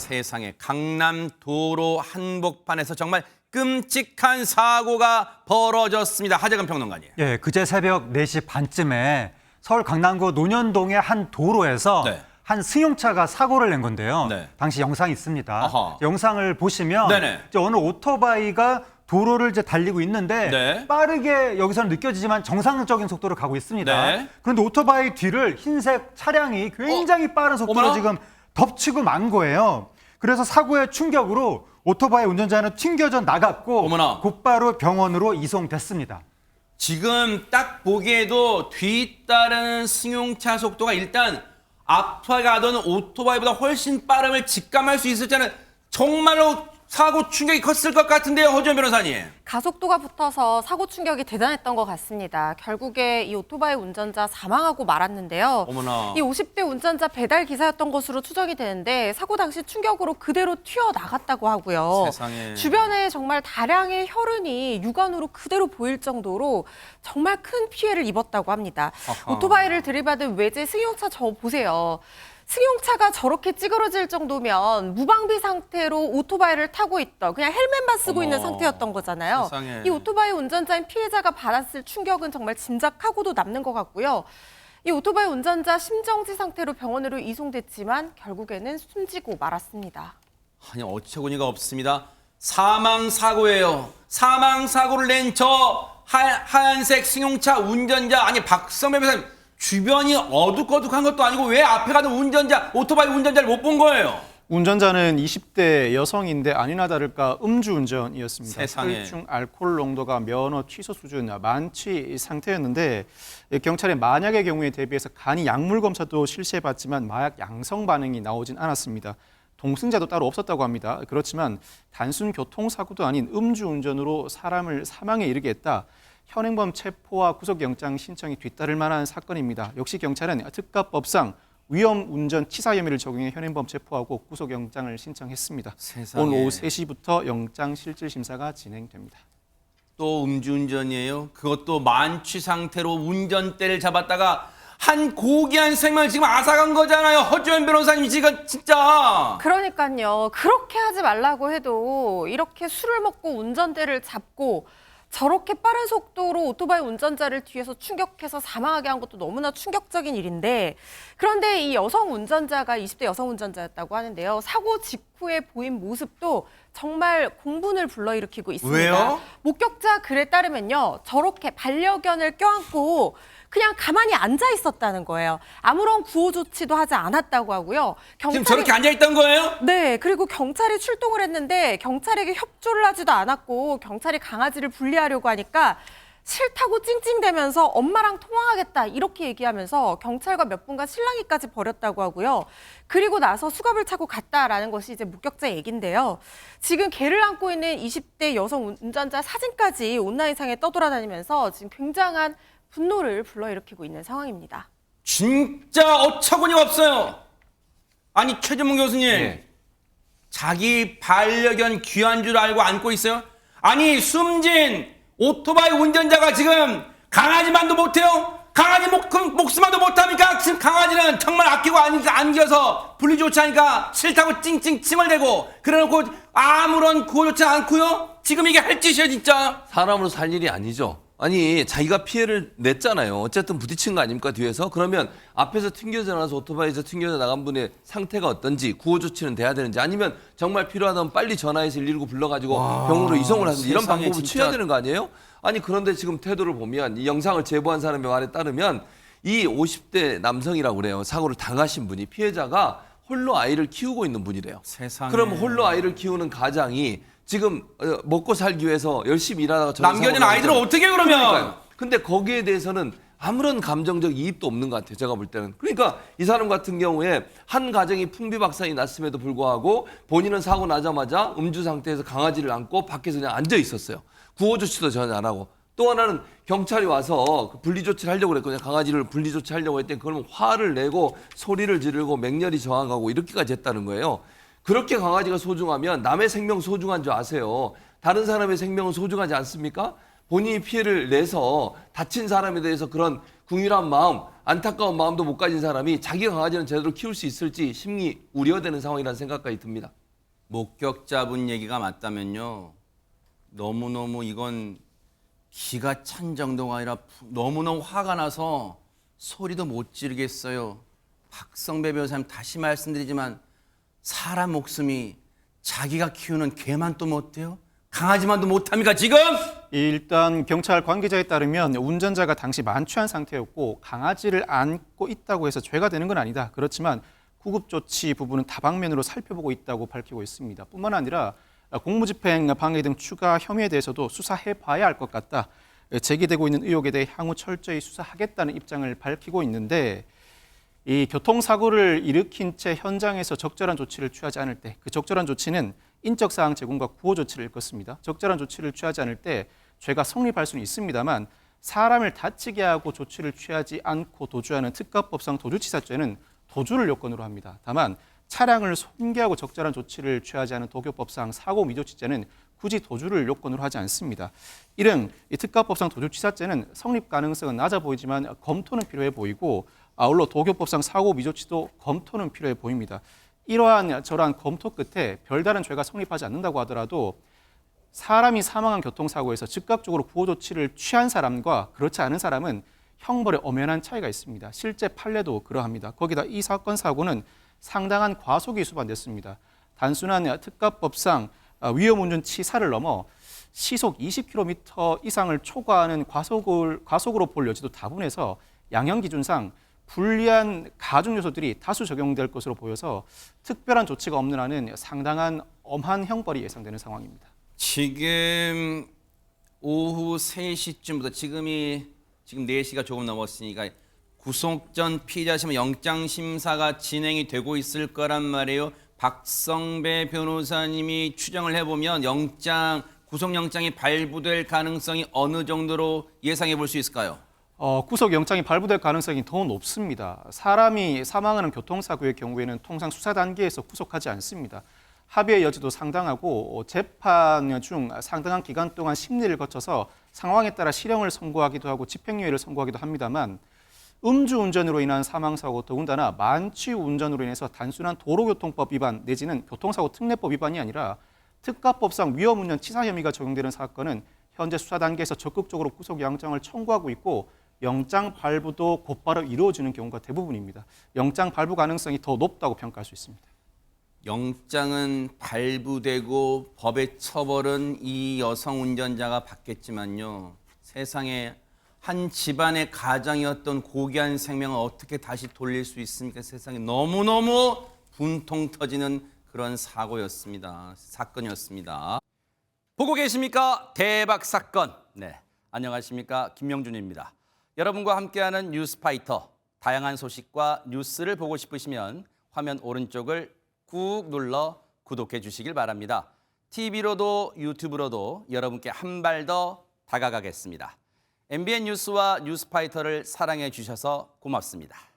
세상에 강남 도로 한복판에서 정말 끔찍한 사고가 벌어졌습니다. 하재근 평론가님. 예, 그제 새벽 4시 반쯤에 서울 강남구 논현동의 한 도로에서 네. 한 승용차가 사고를 낸 건데요. 네. 당시 영상이 있습니다. 아하. 영상을 보시면 네네. 이제 어느 오토바이가 도로를 이제 달리고 있는데 네. 빠르게 여기서는 느껴지지만 정상적인 속도로 가고 있습니다. 네. 그런데 오토바이 뒤를 흰색 차량이 굉장히 빠른 속도로 어머나. 지금 덮치고 만 거예요. 그래서 사고의 충격으로 오토바이 운전자는 튕겨져 나갔고 어머나. 곧바로 병원으로 이송됐습니다. 지금 딱 보기에도 뒤따르는 승용차 속도가 일단 앞에 가던 오토바이보다 훨씬 빠름을 직감할 수 있었다는 정말로 사고 충격이 컸을 것 같은데요, 허지원 변호사님. 가속도가 붙어서 사고 충격이 대단했던 것 같습니다. 결국에 이 오토바이 운전자 사망하고 말았는데요. 어머나. 이 50대 운전자 배달 기사였던 것으로 추정이 되는데 사고 당시 충격으로 그대로 튀어 나갔다고 하고요. 세상에. 주변에 정말 다량의 혈흔이 육안으로 그대로 보일 정도로 정말 큰 피해를 입었다고 합니다. 아하. 오토바이를 들이받은 외제 승용차 저 보세요. 승용차가 저렇게 찌그러질 정도면 무방비 상태로 오토바이를 타고 있던 그냥 헬멧만 쓰고 어머. 있는 상태였던 거잖아요. 세상에. 이 오토바이 운전자인 피해자가 받았을 충격은 정말 짐작하고도 남는 것 같고요. 이 오토바이 운전자 심정지 상태로 병원으로 이송됐지만 결국에는 숨지고 말았습니다. 아니 어처구니가 없습니다. 사망 사고예요. 사망 사고를 낸 저 하얀색 승용차 운전자 아니 박성배 변호사님 주변이 어둑어둑한 것도 아니고 왜 앞에 가던 운전자 오토바이 운전자를 못 본 거예요? 운전자는 20대 여성인데 아니나 다를까 음주운전이었습니다. 세상에. 혈중 알코올 농도가 면허 취소 수준 만취 상태였는데 경찰에 만약의 경우에 대비해서 간이 약물 검사도 실시해봤지만 마약 양성 반응이 나오진 않았습니다. 동승자도 따로 없었다고 합니다. 그렇지만 단순 교통사고도 아닌 음주운전으로 사람을 사망에 이르게 했다. 현행범 체포와 구속영장 신청이 뒤따를 만한 사건입니다. 역시 경찰은 특가법상 위험 운전 치사 혐의를 적용해 현행범 체포하고 구속영장을 신청했습니다. 세상에. 오늘 오후 3시부터 영장 실질 심사가 진행됩니다. 또 음주운전이에요. 그것도 만취 상태로 운전대를 잡았다가 한 고귀한 생명을 지금 앗아간 거잖아요. 허주현 변호사님 지금 진짜. 그러니까요. 그렇게 하지 말라고 해도 이렇게 술을 먹고 운전대를 잡고 저렇게 빠른 속도로 오토바이 운전자를 뒤에서 충격해서 사망하게 한 것도 너무나 충격적인 일인데 그런데 이 여성 운전자가 20대 여성 운전자였다고 하는데요. 사고 직후에 보인 모습도 정말 공분을 불러일으키고 있습니다. 왜요? 목격자 글에 따르면요. 저렇게 반려견을 껴안고 그냥 가만히 앉아 있었다는 거예요. 아무런 구호 조치도 하지 않았다고 하고요. 지금 경찰이- 저렇게 앉아 있던 거예요? 네, 그리고 경찰이 출동을 했는데 경찰에게 협조를 하지도 않았고 경찰이 강아지를 분리하려고 하니까 싫다고 찡찡대면서 엄마랑 통화하겠다 이렇게 얘기하면서 경찰과 몇 분간 실랑이까지 벌였다고 하고요. 그리고 나서 수갑을 차고 갔다라는 것이 이제 목격자 얘긴데요. 지금 개를 안고 있는 20대 여성 운전자 사진까지 온라인상에 떠돌아다니면서 지금 굉장한 분노를 불러일으키고 있는 상황입니다. 진짜 어처구니가 없어요. 아니 최재문 교수님 예. 자기 반려견 귀한 줄 알고 안고 있어요? 아니 숨진 오토바이 운전자가 지금 강아지만도 못해요? 강아지 목, 금- 목숨만도 못합니까? 지금 강아지는 정말 아끼고 안, 안겨서 분리 좋지 하니까 싫다고 찡찡 칭얼대고 그래놓고 아무런 구호 좋지 않고요? 지금 이게 할 짓이에요 진짜 사람으로 살 일이 아니죠. 아니 자기가 피해를 냈잖아요. 어쨌든 부딪힌 거 아닙니까 뒤에서? 그러면 앞에서 튕겨져 나서 오토바이에서 튕겨져 나간 분의 상태가 어떤지 구호 조치는 돼야 되는지 아니면 정말 필요하다면 빨리 전화해서 119 불러가지고 병원으로 이송을 하든지 이런 세상에 방법을 진짜. 취해야 되는 거 아니에요? 아니 그런데 지금 태도를 보면 이 영상을 제보한 사람의 말에 따르면 이 50대 남성이라고 그래요. 사고를 당하신 분이 피해자가 홀로 아이를 키우고 있는 분이래요. 세상에. 그럼 홀로 아이를 키우는 가장이 지금 어, 먹고 살기 위해서 열심히 일하다가 저런 남겨진 사고가 아이들을 나잖아요. 어떻게 그러면 그러니까요. 근데 거기에 대해서는 아무런 감정적 이입도 없는 것 같아요. 제가 볼 때는. 그러니까 이 사람 같은 경우에 한 가정이 풍비박산이 났음에도 불구하고 본인은 사고 나자마자 음주 상태에서 강아지를 안고 밖에서 그냥 앉아 있었어요. 구호 조치도 전혀 안 하고. 또 하나는 경찰이 와서 그 분리 조치를 하려고 그랬거든요. 강아지를 분리 조치하려고 했더니 그러면 화를 내고 소리를 지르고 맹렬히 저항하고 이렇게까지 했다는 거예요. 그렇게 강아지가 소중하면 남의 생명 소중한 줄 아세요. 다른 사람의 생명은 소중하지 않습니까? 본인이 피해를 내서 다친 사람에 대해서 그런 궁일한 마음, 안타까운 마음도 못 가진 사람이 자기 강아지는 제대로 키울 수 있을지 심히 우려되는 상황이라는 생각까지 듭니다. 목격자분 얘기가 맞다면요. 너무너무 이건 기가 찬 정도가 아니라 푸- 너무너무 화가 나서 소리도 못 지르겠어요. 박성배 변호사님 다시 말씀드리지만 사람 목숨이 자기가 키우는 개만 또 못해요? 강아지만도 못합니까 지금? 일단 경찰 관계자에 따르면 운전자가 당시 만취한 상태였고 강아지를 안고 있다고 해서 죄가 되는 건 아니다. 그렇지만 구급 조치 부분은 다방면으로 살펴보고 있다고 밝히고 있습니다. 뿐만 아니라 공무집행 방해 등 추가 혐의에 대해서도 수사해 봐야 할 것 같다. 제기되고 있는 의혹에 대해 향후 철저히 수사하겠다는 입장을 밝히고 있는데 이 교통사고를 일으킨 채 현장에서 적절한 조치를 취하지 않을 때 그 적절한 조치는 인적 사항 제공과 구호 조치를 일컫습니다. 적절한 조치를 취하지 않을 때 죄가 성립할 수는 있습니다만 사람을 다치게 하고 조치를 취하지 않고 도주하는 특가법상 도주치사죄는 도주를 요건으로 합니다. 다만 차량을 손괴하고 적절한 조치를 취하지 않은 도교법상 사고 미조치죄는 굳이 도주를 요건으로 하지 않습니다. 이런 이 특가법상 도주치사죄는 성립 가능성은 낮아 보이지만 검토는 필요해 보이고 아울러 도교법상 사고 미조치도 검토는 필요해 보입니다. 이러한 저러한 검토 끝에 별다른 죄가 성립하지 않는다고 하더라도 사람이 사망한 교통사고에서 즉각적으로 구호 조치를 취한 사람과 그렇지 않은 사람은 형벌에 엄연한 차이가 있습니다. 실제 판례도 그러합니다. 거기다 이 사건 사고는 상당한 과속이 수반됐습니다. 단순한 특가법상 위험운전 치사를 넘어 시속 20km 이상을 초과하는 과속을 과속으로 볼 여지도 다분해서 양형 기준상 불리한 가중 요소들이 다수 적용될 것으로 보여서 특별한 조치가 없는 한은 상당한 엄한 형벌이 예상되는 상황입니다. 지금 오후 3시쯤부터 지금이 지금 4시가 조금 넘었으니까 구속 전 피의자심 영장 심사가 진행이 되고 있을 거란 말이에요. 박성배 변호사님이 추정을 해보면 영장 구속영장이 발부될 가능성이 어느 정도로 예상해 볼 수 있을까요? 어, 구속 영장이 발부될 가능성이 더 높습니다. 사람이 사망하는 교통사고의 경우에는 통상 수사 단계에서 구속하지 않습니다. 합의의 여지도 상당하고 어, 재판 중 상당한 기간 동안 심리를 거쳐서 상황에 따라 실형을 선고하기도 하고 집행유예를 선고하기도 합니다만 음주운전으로 인한 사망사고 더군다나 만취운전으로 인해서 단순한 도로교통법 위반 내지는 교통사고 특례법 위반이 아니라 특가법상 위험운전 치사 혐의가 적용되는 사건은 현재 수사 단계에서 적극적으로 구속영장을 청구하고 있고 영장 발부도 곧바로 이루어지는 경우가 대부분입니다. 영장 발부 가능성이 더 높다고 평가할 수 있습니다. 영장은 발부되고 법의 처벌은 이 여성 운전자가 받겠지만요. 세상에 한 집안의 가장이었던 고귀한 생명을 어떻게 다시 돌릴 수 있습니까? 세상에 너무너무 분통 터지는 그런 사고였습니다. 사건이었습니다. 보고 계십니까? 대박 사건. 네. 안녕하십니까? 김명준입니다. 여러분과 함께하는 뉴스파이터. 다양한 소식과 뉴스를 보고 싶으시면 화면 오른쪽을 꾹 눌러 구독해 주시길 바랍니다. TV로도 유튜브로도 여러분께 한 발 더 다가가겠습니다. MBN 뉴스와 뉴스파이터를 사랑해 주셔서 고맙습니다.